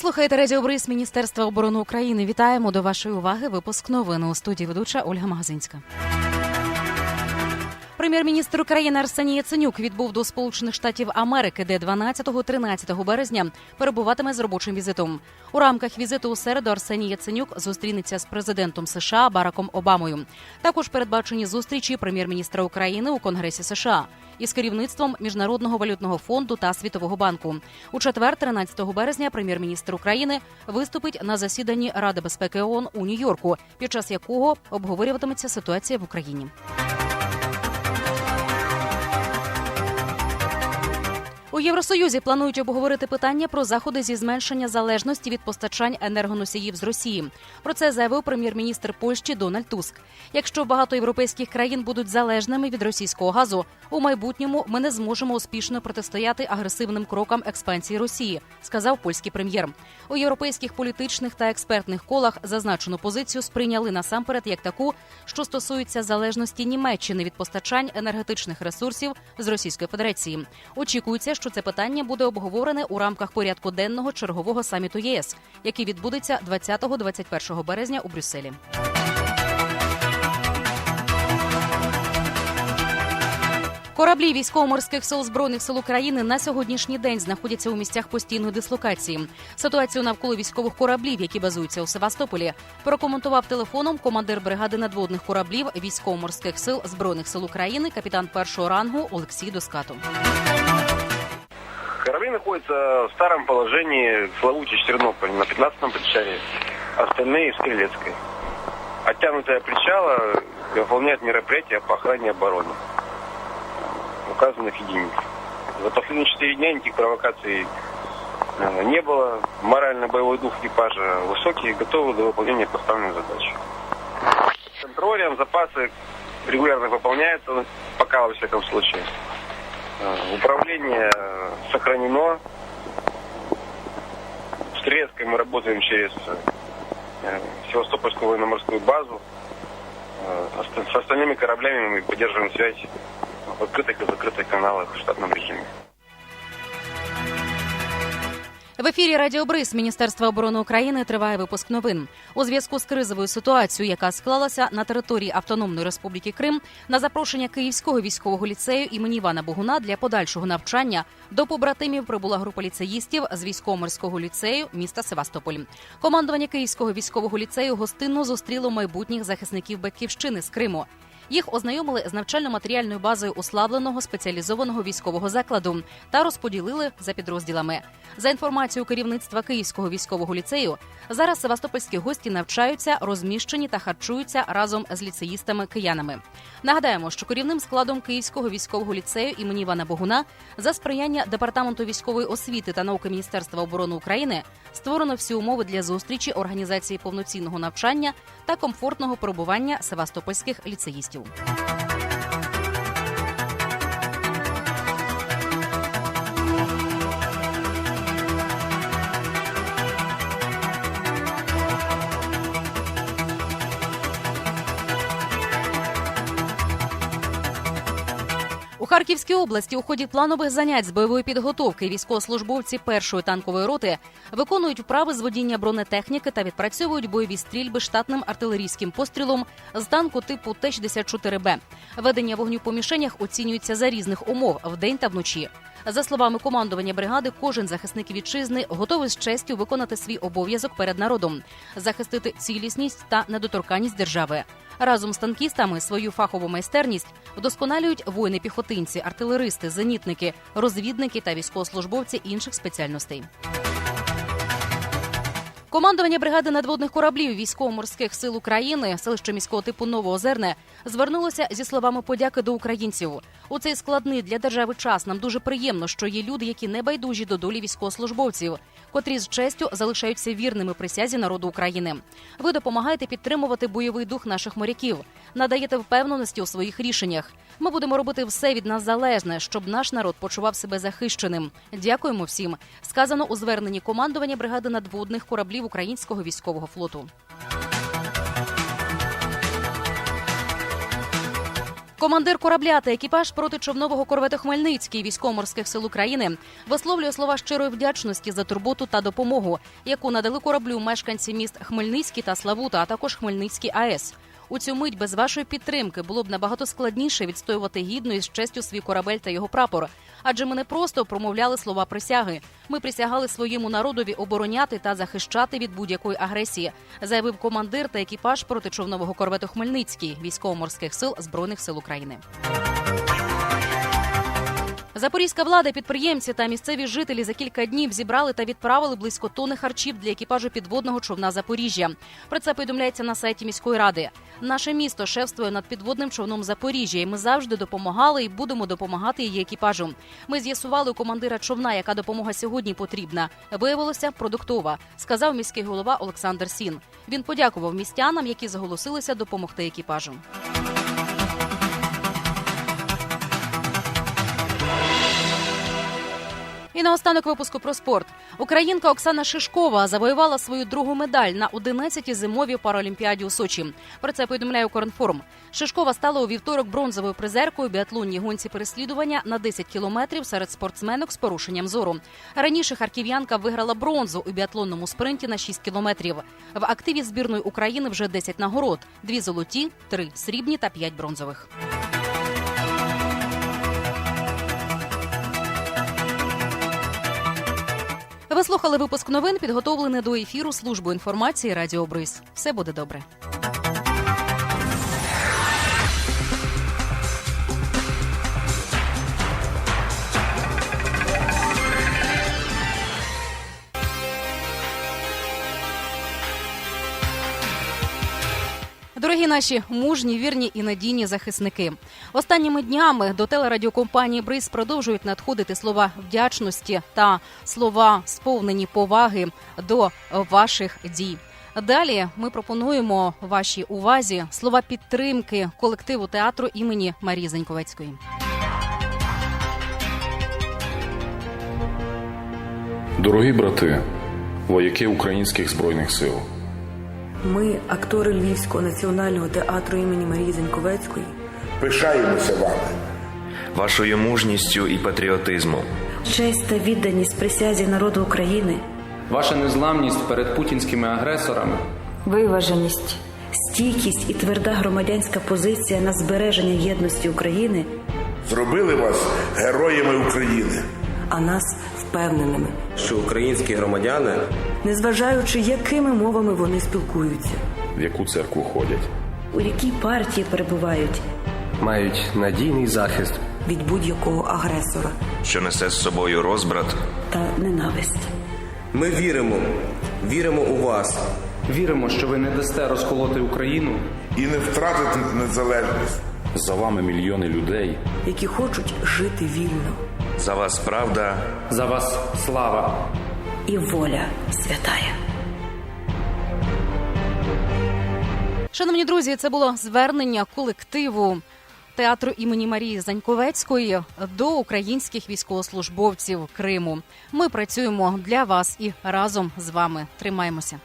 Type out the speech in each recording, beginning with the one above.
слухаєте Радіо Бриз Міністерства оборони України. Вітаємо до вашої уваги. Випуск новин у студії ведуча Ольга Магазинська. Прем'єр-міністр України Арсеній Яценюк відбув до Сполучених Штатів Америки, де 12-13 березня перебуватиме з робочим візитом. У рамках візиту у середу Арсеній Яценюк зустрінеться з президентом США Бараком Обамою. Також передбачені зустрічі прем'єр-міністра України у Конгресі США із керівництвом Міжнародного валютного фонду та Світового банку. У четвер, 13 березня, прем'єр-міністр України виступить на засіданні Ради безпеки ООН у Нью-Йорку, під час якого обговорюватиметься ситуація в Україні. У Євросоюзі планують обговорити питання про заходи зі зменшення залежності від постачань енергоносіїв з Росії. Про це заявив прем'єр-міністр Польщі Дональд Туск. Якщо багато європейських країн будуть залежними від російського газу, у майбутньому ми не зможемо успішно протистояти агресивним крокам експансії Росії, сказав польський прем'єр. У європейських політичних та експертних колах зазначену позицію сприйняли насамперед як таку, що стосується залежності Німеччини від постачань енергетичних ресурсів з Російської Федерації. Очікується, що це питання буде обговорене у рамках порядку денного чергового саміту ЄС, який відбудеться 20-21 березня у Брюсселі. Кораблі військово-морських сил збройних сил України на сьогоднішній день знаходяться у місцях постійної дислокації. Ситуацію навколо військових кораблів, які базуються у Севастополі, прокоментував телефоном командир бригади надводних кораблів військово-морських сил збройних сил України, капітан першого рангу Олексій Доскатов. Корабли находятся в старом положении в Славуче Чернополь на 15-м причале, остальные в Стрелецкой. Оттянутая причала выполняет мероприятия по охране обороны указанных единиц. За последние четыре дня никаких провокаций э, не было. Морально-боевой дух экипажа высокий и готовы до выполнения поставленных задач. Контролем запасы регулярно выполняются, пока во всяком случае. Э, Управление э, сохранено. В Стрелецкой мы работаем через э, Севастопольскую военно-морскую базу. Э, ост- С остальными кораблями мы поддерживаем связь в открытых и закрытых каналах в штатном режиме. В ефірі Радіо Бриз Міністерства оборони України триває випуск новин. У зв'язку з кризовою ситуацією, яка склалася на території Автономної Республіки Крим, на запрошення Київського військового ліцею імені Івана Богуна для подальшого навчання до побратимів прибула група ліцеїстів з військово-морського ліцею міста Севастополь. Командування Київського військового ліцею гостинно зустріло майбутніх захисників батьківщини з Криму. Їх ознайомили з навчально-матеріальною базою уславленого спеціалізованого військового закладу та розподілили за підрозділами. За інформацією керівництва Київського військового ліцею, зараз севастопольські гості навчаються, розміщені та харчуються разом з ліцеїстами-киянами. Нагадаємо, що керівним складом Київського військового ліцею імені Івана Богуна за сприяння департаменту військової освіти та науки Міністерства оборони України створено всі умови для зустрічі організації повноцінного навчання та комфортного перебування севастопольських ліцеїстів. У Харківській області у ході планових занять з бойової підготовки військовослужбовці першої танкової роти виконують вправи з водіння бронетехніки та відпрацьовують бойові стрільби штатним артилерійським пострілом з танку типу Т-64Б. Ведення вогню по мішенях оцінюється за різних умов вдень та вночі. За словами командування бригади, кожен захисник вітчизни готовий з честю виконати свій обов'язок перед народом, захистити цілісність та недоторканність держави. Разом з танкістами свою фахову майстерність вдосконалюють воїни-піхотинці, артилеристи, зенітники, розвідники та військовослужбовці інших спеціальностей. Командування бригади надводних кораблів військово-морських сил України, селище міського типу Новоозерне, звернулося зі словами подяки до українців. У цей складний для держави час нам дуже приємно, що є люди, які не байдужі до долі військовослужбовців, котрі з честю залишаються вірними присязі народу України. Ви допомагаєте підтримувати бойовий дух наших моряків, надаєте впевненості у своїх рішеннях. Ми будемо робити все від нас залежне, щоб наш народ почував себе захищеним. Дякуємо всім. Сказано у зверненні командування бригади надводних кораблів українського військового флоту. Командир корабля та екіпаж проти човнового корвету Хмельницький військово-морських сил України висловлює слова щирої вдячності за турботу та допомогу, яку надали кораблю мешканці міст Хмельницький та Славута, а також Хмельницький АЕС. У цю мить без вашої підтримки було б набагато складніше відстоювати гідно і з честю свій корабель та його прапор. Адже ми не просто промовляли слова присяги. Ми присягали своєму народові обороняти та захищати від будь-якої агресії, заявив командир та екіпаж протичовнового корвету Хмельницький військово-морських сил збройних сил України. Запорізька влада, підприємці та місцеві жителі за кілька днів зібрали та відправили близько тони харчів для екіпажу підводного човна Запоріжжя. Про це повідомляється на сайті міської ради. Наше місто шефствує над підводним човном Запоріжжя, і ми завжди допомагали і будемо допомагати її екіпажу. Ми з'ясували у командира човна, яка допомога сьогодні потрібна. Виявилося продуктова, сказав міський голова Олександр Сін. Він подякував містянам, які зголосилися допомогти екіпажу. І наостанок випуску про спорт. Українка Оксана Шишкова завоювала свою другу медаль на 11-й зимовій паралімпіаді у Сочі. Про це повідомляє Укрінформ. Шишкова стала у вівторок бронзовою призеркою біатлонній гонці переслідування на 10 кілометрів серед спортсменок з порушенням зору. Раніше харків'янка виграла бронзу у біатлонному спринті на 6 кілометрів. В активі збірної України вже 10 нагород: дві золоті, три срібні та п'ять бронзових. Ви слухали випуск новин, підготовлений до ефіру службу інформації Радіо Бриз. Все буде добре. Дорогі наші мужні, вірні і надійні захисники. Останніми днями до телерадіокомпанії Бриз продовжують надходити слова вдячності та слова сповнені поваги до ваших дій. Далі ми пропонуємо вашій увазі слова підтримки колективу театру імені Марії Заньковецької. Дорогі брати, вояки українських збройних сил. Ми, актори Львівського національного театру імені Марії Заньковецької, Пишаємося вами. вашою мужністю і патріотизмом. честь та відданість присязі народу України, Ваша незламність перед путінськими агресорами виваженість, стійкість і тверда громадянська позиція на збереження єдності України, Зробили вас героями України. а нас впевненими, що українські громадяни незважаючи якими мовами вони спілкуються, В яку церкву ходять? у якій партії перебувають мають надійний захист. від будь-якого агресора що несе з собою розбрат, та ненависть. Ми віримо, віримо у вас. віримо, що ви не дасте розколоти Україну І не втратити незалежність. За вами мільйони людей. Які хочуть жити вільно, за вас правда, за вас слава. І воля святая. Шановні друзі, це було звернення колективу театру імені Марії Заньковецької до українських військовослужбовців Криму. Ми працюємо для вас і разом з вами тримаємося.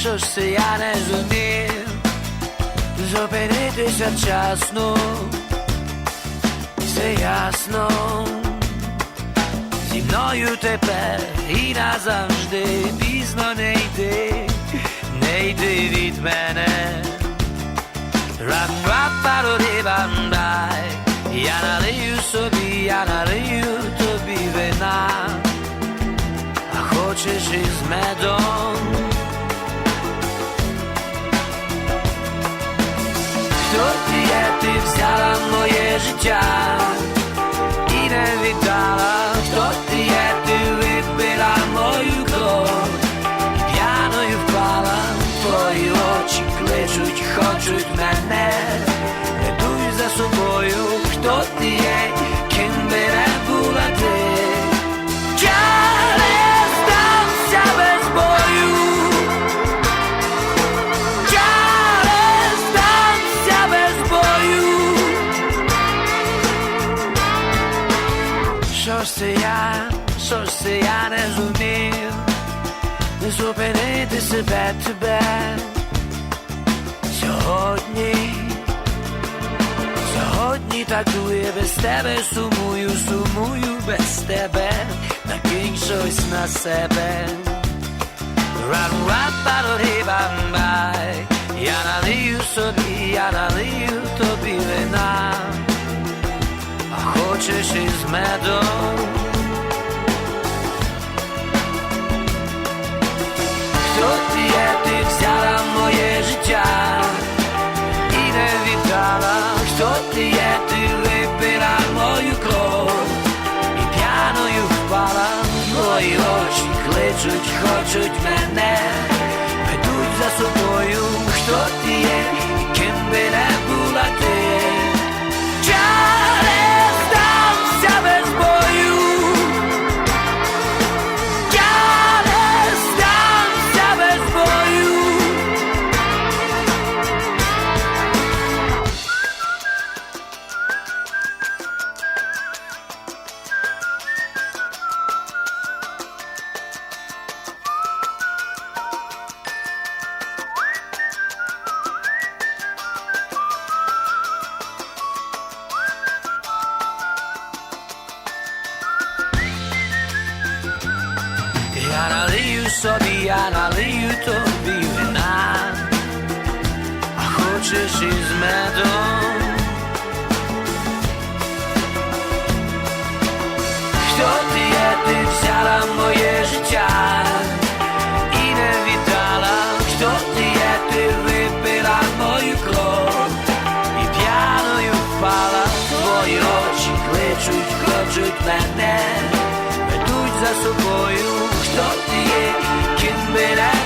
Що ж це я не зумів зупинитися вчасно, все ясно, зі мною тепер і назавжди пізно не йди, не йди від мене. рап рап пароди бандай я налию собі, я налию тобі вина а хочеш із медом. Є, ти взяла моє життя тебе, тебе сьогодні. Сьогодні такує без тебе, сумую, сумую без тебе, накинь щось на себе. Рам рам парори бам бай Я налию собі, я налию тобі вина А хочеш із медом Моє життя І не віддала Хто ти є, ти випила мою кров І п'яною впала Твої очі кличуть, хочуть мене Ведуть за собою Хто ти є, собі, я налию тобі вина, а хочеш із медом. Хто ти є, ти взяла моє життя і не віддала, хто ти є, ти випила мою кров і п'яною впала, твої очі кличуть, хочуть мене ведуть за собою, хто ти є, ким би не